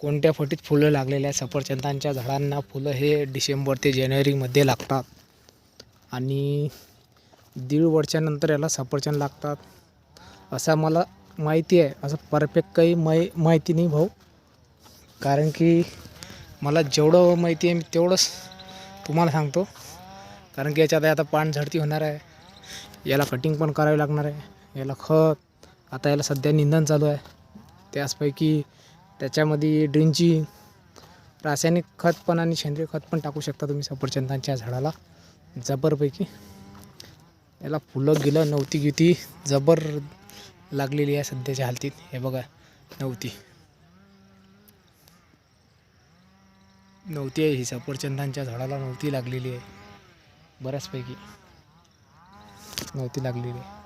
कोणत्या फटीत फुलं लागलेल्या आहे सफरचंदांच्या झाडांना फुलं हे डिसेंबर ते जानेवारीमध्ये लागतात. आणि दीड वर्षानंतर याला सफरचंद लागतात. असा मला माहिती आहे. असं परफेक्ट काही मै माहिती नाही भाऊ. कारण की मला जेवढं माहिती आहे मी तेवढंच तुम्हाला सांगतो. कारण की याच्यात आता पान झडती होणार आहे. याला कटिंग पण करावी लागणार आहे. याला खत. आता याला सध्या निंदन चालू आहे. त्याचपैकी त्याच्यामध्ये ड्रिंची रासायनिक खत पण आणि सेंद्रिय खत पण टाकू शकता तुम्ही सफरचंदांच्या झाडाला. जबरपैकी. याला फुलं गेलं नव्हती गिती जबर लागलेली आहे सध्याच्या हालतीत. हे बघा नव्हती. नव्हती आहे ही सफरचंदांच्या झाडाला नव्हती लागलेली आहे. बऱ्याचपैकी. नव्हती लागलेली आहे.